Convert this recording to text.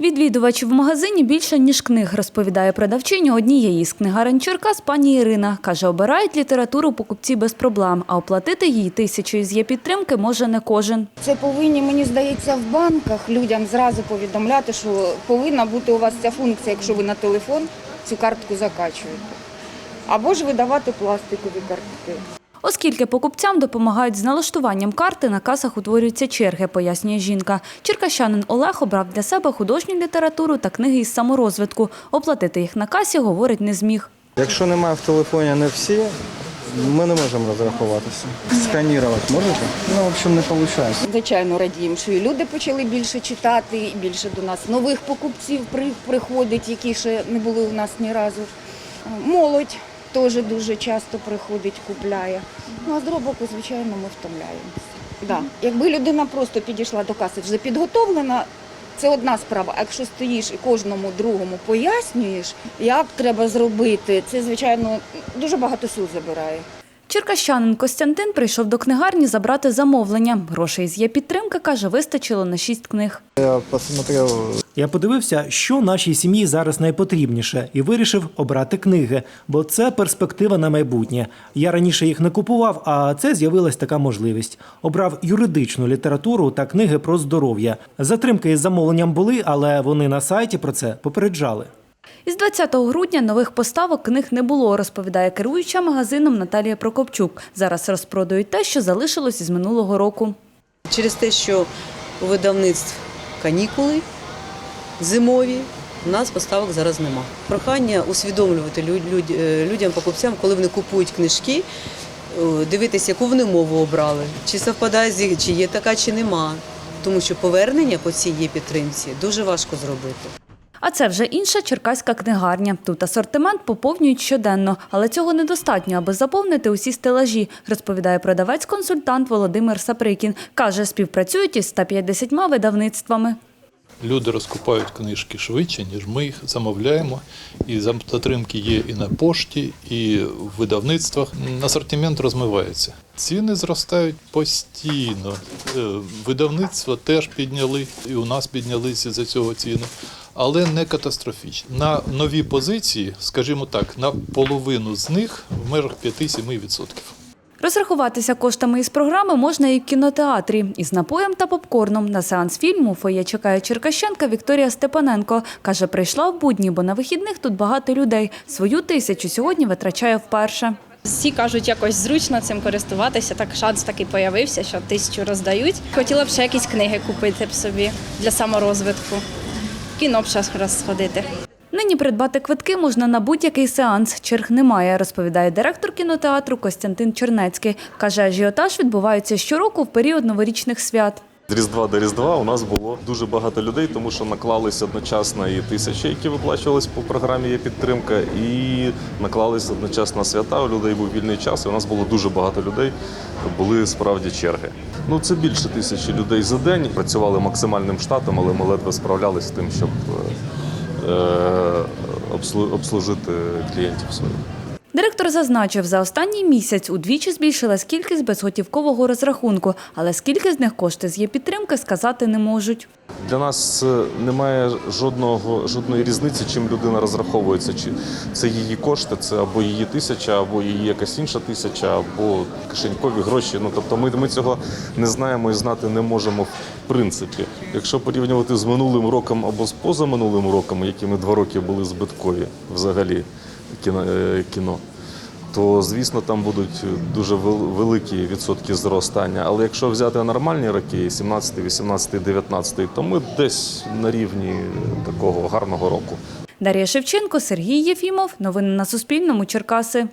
Відвідувачів в магазині більше, ніж книг, розповідає продавчиня однієї з книгарень Черкас пані Ірина. Каже, обирають літературу покупці без проблем, а оплатити їй тисячу з є підтримки може не кожен. Це повинні, мені здається, в банках людям зразу повідомляти, що повинна бути у вас ця функція, якщо ви на телефон цю картку закачуєте. Або ж видавати пластикові картки. Оскільки покупцям допомагають з налаштуванням карти, на касах утворюються черги, пояснює жінка. Черкащанин Олег обрав для себе художню літературу та книги із саморозвитку. Оплатити їх на касі, говорить, не зміг. Якщо немає в телефоні не всі, ми не можемо розрахуватися. Сканірувати можете? Ну, в общем, не виходить. Звичайно, радіємо, що і люди почали більше читати, і більше до нас нових покупців при- приходить, які ще не були у нас ні разу. Молодь теж дуже часто приходить, купляє. Ну а з другого боку, звичайно, ми втомляємося. Да. Якби людина просто підійшла до каси вже підготовлена, це одна справа. А якщо стоїш і кожному другому пояснюєш, як треба зробити, це звичайно дуже багато сил забирає. Черкащанин Костянтин прийшов до книгарні забрати замовлення. Грошей з є підтримки, каже, вистачило на шість книг. Я посмотрел Я подивився, що нашій сім'ї зараз найпотрібніше, і вирішив обрати книги, бо це перспектива на майбутнє. Я раніше їх не купував, а це з'явилась така можливість. Обрав юридичну літературу та книги про здоров'я. Затримки із замовленням були, але вони на сайті про це попереджали. Із 20 грудня нових поставок книг не було, розповідає керуюча магазином Наталія Прокопчук. Зараз розпродають те, що залишилось із минулого року. Через те, що у видавництв канікули зимові, у нас поставок зараз нема. Прохання усвідомлювати е, людям, покупцям, коли вони купують книжки, е, дивитися, яку вони мову обрали, чи совпадає з чи є така, чи нема. Тому що повернення по цій є підтримці дуже важко зробити. А це вже інша черкаська книгарня. Тут асортимент поповнюють щоденно, але цього недостатньо, аби заповнити усі стелажі, розповідає продавець-консультант Володимир Саприкін. Каже, співпрацюють із 150 видавництвами. Люди розкупають книжки швидше, ніж ми їх замовляємо. І затримки є і на пошті, і в видавництвах. Асортимент розмивається. Ціни зростають постійно. Е, Видавництва теж підняли, і у нас піднялися за цього ціни, але не катастрофічно. На нові позиції, скажімо так, на половину з них в межах 5-7%. Розрахуватися коштами із програми можна і в кінотеатрі. Із напоєм та попкорном на сеанс фільму фоє чекає черкащенка Вікторія Степаненко. Каже, прийшла в будні, бо на вихідних тут багато людей. Свою тисячу сьогодні витрачає вперше. Всі кажуть, якось зручно цим користуватися. Так шанс такий появився, що тисячу роздають. Хотіла б ще якісь книги купити б собі для саморозвитку. Кіно б час раз сходити. Нині придбати квитки можна на будь-який сеанс. Черг немає, розповідає директор кінотеатру Костянтин Чернецький. Каже, ажіотаж відбувається щороку в період новорічних свят. З Різдва до Різдва у нас було дуже багато людей, тому що наклались одночасно і тисячі, які виплачувались по програмі є підтримка, і наклались одночасно свята. У людей був вільний час, і у нас було дуже багато людей. Були справді черги. Ну це більше тисячі людей за день. Працювали максимальним штатом, але ми ледве справлялися з тим, щоб е, е, обслужити клієнтів своїх. Директор зазначив, за останній місяць удвічі збільшилась кількість безготівкового розрахунку, але скільки з них кошти з є підтримки, сказати не можуть. Для нас е, немає жодного жодної різниці, чим людина розраховується. Чи це її кошти, це або її тисяча, або її якась інша тисяча, або кишенькові гроші. Ну тобто, ми, ми цього не знаємо і знати не можемо в принципі. Якщо порівнювати з минулим роком або з позаминулим роком, які ми два роки були збиткові взагалі е, кіно то звісно там будуть дуже великі відсотки зростання. Але якщо взяти нормальні роки, 17, 18, 19, то ми десь на рівні такого гарного року. Дар'я Шевченко, Сергій Єфімов. Новини на Суспільному. Черкаси.